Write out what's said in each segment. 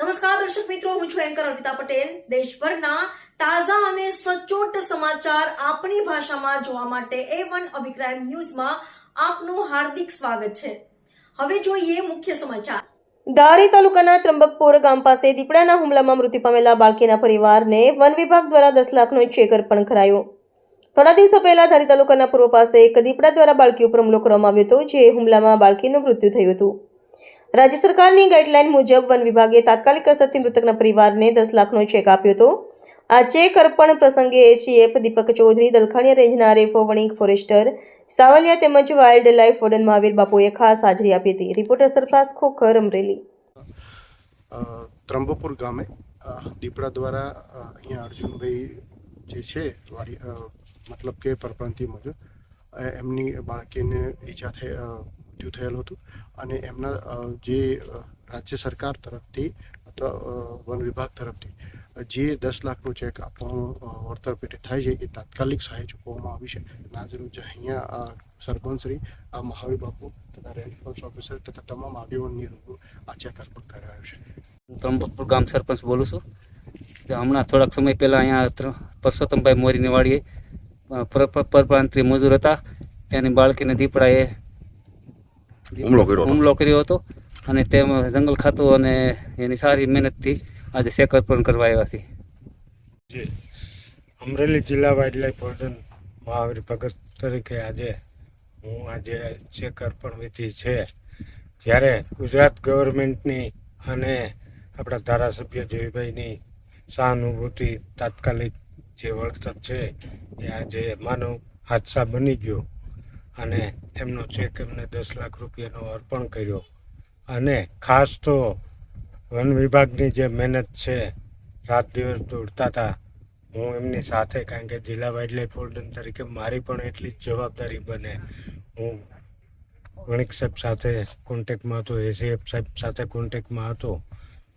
નમસ્કાર, દર્શક મિત્રો, હું છું એન્કર અર્પિતા પટેલ. દેશભરના તાજા અને સચોટ સમાચાર આપણી ભાષામાં જોવા માટે એ વન અભિપ્રાય ન્યૂઝમાં આપનું હાર્દિક સ્વાગત છે. હવે જોઈએ મુખ્ય સમાચાર. ધારી તાલુકાના ત્રંબકપુર ગામ પાસે દીપડાના હુમલામાં મૃત્યુ પામેલા બાળકીના પરિવારને વન વિભાગ દ્વારા દસ લાખનો ચેક અર્પણ કરાયો. થોડા દિવસો પહેલા ધારી તાલુકાના પૂર્વ પાસે એક દીપડા દ્વારા બાળકી ઉપર હુમલો કરવામાં આવ્યો હતો, જે હુમલામાં બાળકીનું મૃત્યુ થયું હતું. રાજ્ય સરકારની ગાઈડલાઈન મુજબ વન વિભાગે તાત્કાલિક અસરથી મૃતકના પરિવારને દસ લાખનો ચેક આપ્યો હતો. આ ચેક અર્પણ પ્રસંગે એસીએફ દીપક ચૌધરી દલખાણીયા રેન્જના રેફો વણિક ફોરેસ્ટર સાવલિયા તેમજ વાઇલ્ડ લાઇફ વોર્ડન મહાવીર બાપુએ ખાસ હાજરી આપી હતી. રિપોર્ટર સરફરાઝ ખોખર અમરેલી. ત્રંબોપુર ગામે દીપડા દ્વારા અહીંયા અર્જુનભાઈ જે છે મતલબ કે પરપ્રાંતિ મુજબ અ, એમની બાળકીને ઈજા થઈ મૃત્યુ થયેલું હતું. અને એમના જે રાજ્ય સરકાર તરફથી અથવા વન વિભાગ તરફથી જે દસ લાખનું ચેક આપવાનું વળતર પેટે થાય છે એ તાત્કાલિક સહાય ચૂકવવામાં આવી છે. નાજરૂજ અહીંયા સરપંચશ્રી આ મહાવીર બાપુ તથા રેન્જ ઓફિસર તથા તમામ આગેવાનની રૂબરૂ આ ચેક અર્પણ કરાયો છે. હું ત્રંબકપુર ગામ સરપંચ બોલું છું. હમણાં થોડાક સમય પહેલાં અહીંયા પરસોત્તમભાઈ મોરીની વાડીએ અ, પર- પર- પરપ્રાંતીય મજૂર હતા. તેની બાળકીને દીપડાએ હુમલો કર્યો હતો. હુમલો કર્યો હતો અને તેમાં જંગલ ખાતું અને એની સારી મહેનતથી આજે સેકર પણ કરવા આવ્યા છે જે અમરેલી જિલ્લા વાઇલ્ડલાઇફ વોર્ડન મહાવીર ભગત તરીકે આજે હું આજે ચેક અર્પણ વિધિ છે. જ્યારે ગુજરાત ગવર્મેન્ટની અને આપણા ધારાસભ્ય જયભાઈની સહાનુભૂતિ તાત્કાલિક જે વળતર છે એ આજે માનવ હાદસા બની ગયો. અને એમનો ચેક એમને દસ લાખ રૂપિયાનો અર્પણ કર્યો. અને ખાસ તો વન વિભાગની જે મહેનત છે, રાત દિવસ દોડતા હતા. હું એમની સાથે કારણ કે જિલ્લા વાઇલ્ડલાઇફ હોલ્ડન તરીકે મારી પણ એટલી જ જવાબદારી બને. હું વણિક સાહેબ સાથે કોન્ટેક્ટમાં હતો એસીએફ સાહેબ સાથે કોન્ટેક્ટમાં હતો.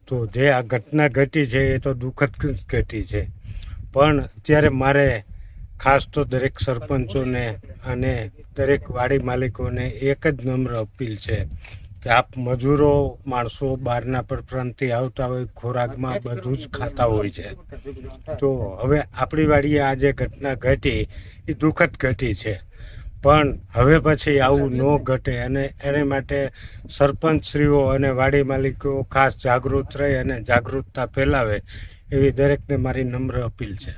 તો જે આ ઘટના ઘટી છે એ તો દુઃખદ ઘટી છે. પણ જ્યારે મારે ખાસ તો દરેક સરપંચોને અને દરેક વાડી માલિકોને એક જ નમ્ર અપીલ છે કે આપ મજૂરો, માણસો બહારના પરપ્રાંતથી આવતા હોય, ખોરાકમાં બધું જ ખાતા હોય છે. તો હવે આપણી વાડીએ આ જે ઘટના ઘટી, એ દુઃખદ ઘટી છે. પણ હવે પછી આવું ન ઘટે અને એને માટે સરપંચશ્રીઓ અને વાડી માલિકો ખાસ જાગૃત રહે અને જાગૃતતા ફેલાવે એવી દરેકને મારી નમ્ર અપીલ છે.